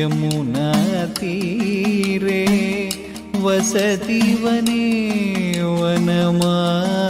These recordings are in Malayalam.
यमुनातीरे वसति वने वनमाली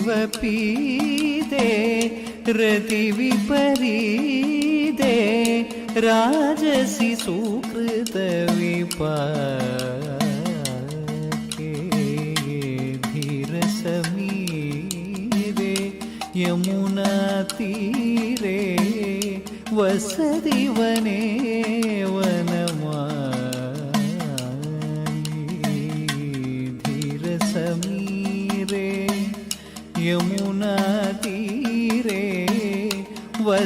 तडिदिवपीदे रतिविपरीदे राजसि सुकृतविपाके धीरसमीरे यमुनातीरे वसति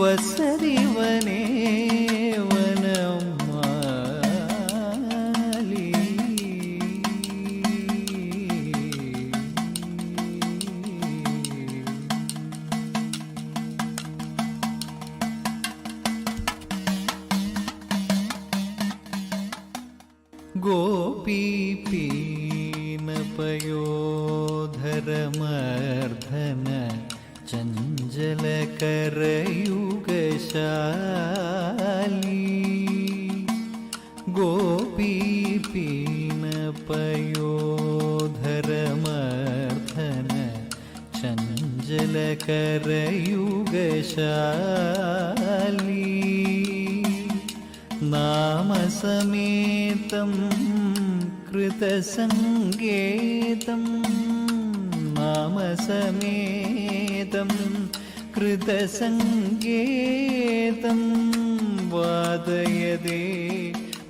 வசதிவனே गोपीपीनपयोधरमर्धन चञ्चलकरयुगशाली नामसमेतं कृतसङ्गेतं नामसमेतं कृतसङ्गेतं वादयदे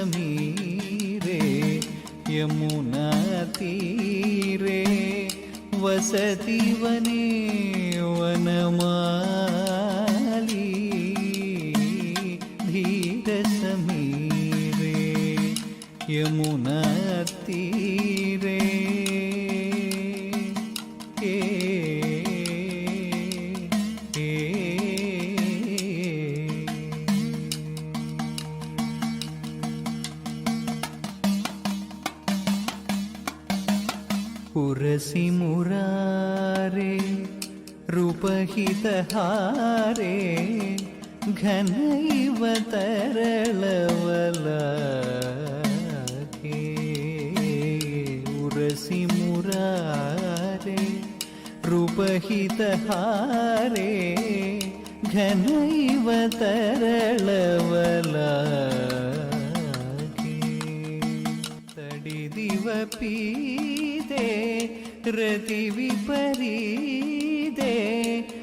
സമീരെ യമുനാ തീരെ വസതി വനേ വനമാലി ധീര സമീരെ യമുനാ തീരെ रूपहितहारे घनैव तरलवलाके उरसि मुरारे रूपहितहारे घनैव तरलवलाके तडिदिवपीदे रतिविपरीदे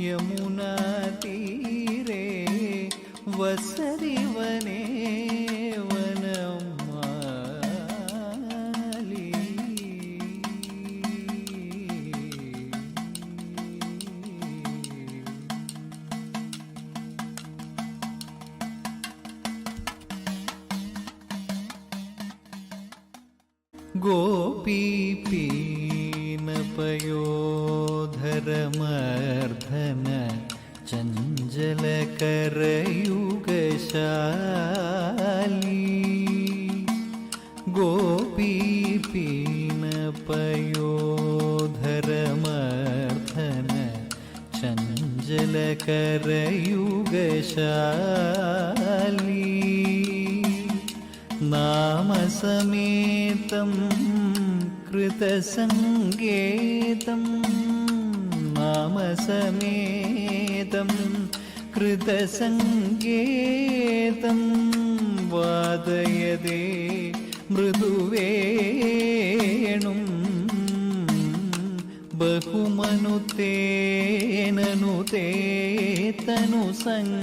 यमुना तीरे वस സഹോദരമർദ്ദന ചഞ്ചലകരയുഗശാലി. ഗോപീപീണപയോധരമർദ്ദന ചഞ്ചലകരയുഗശാലി. നാമസമേതം कृतसङ्गेतं नामसमेतं कृतसङ्गेतं वादयदे मृदुवेणुं बहुमनुतेननुते तनुसङ्गतपवन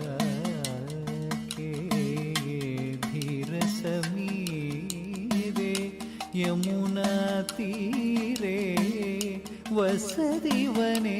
തീരേ വസതിവനേ.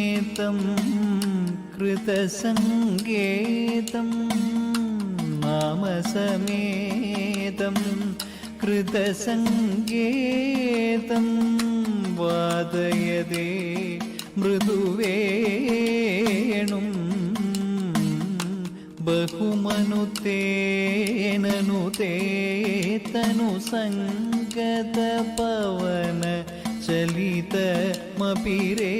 नामसमेतं कृतसङ्गेतं नामसमेतं कृतसङ्गेतं वादयदे मृदुवेणुं बहुमनुतेननुते तनुसङ्गतपवन चलितमपि रेणुं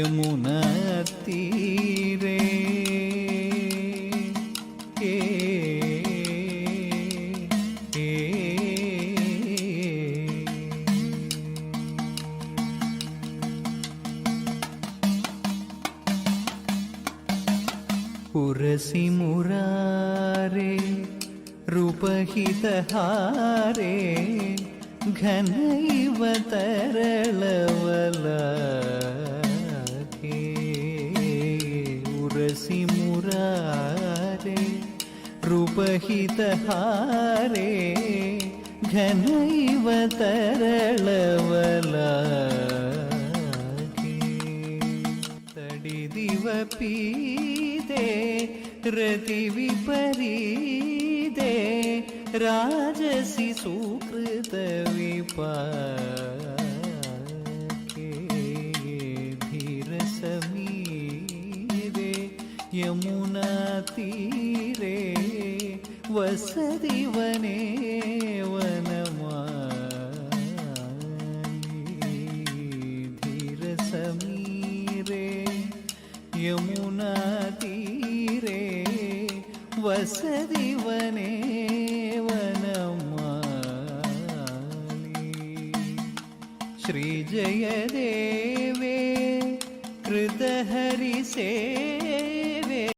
ಯಮುನ ತೀರೆ ಏ ಪುರಸಿ ಮುರಾರೆ ರೂಪಹಿತಹಾರೆ ಘನೈವ ತರಳವಲ मुरारे रूपहितहारे घनैव तरलवलाके तडिदिव पीते रतिविपरीते राजसि सुकृतविपाके യമുന തീരേ വസതിവനേ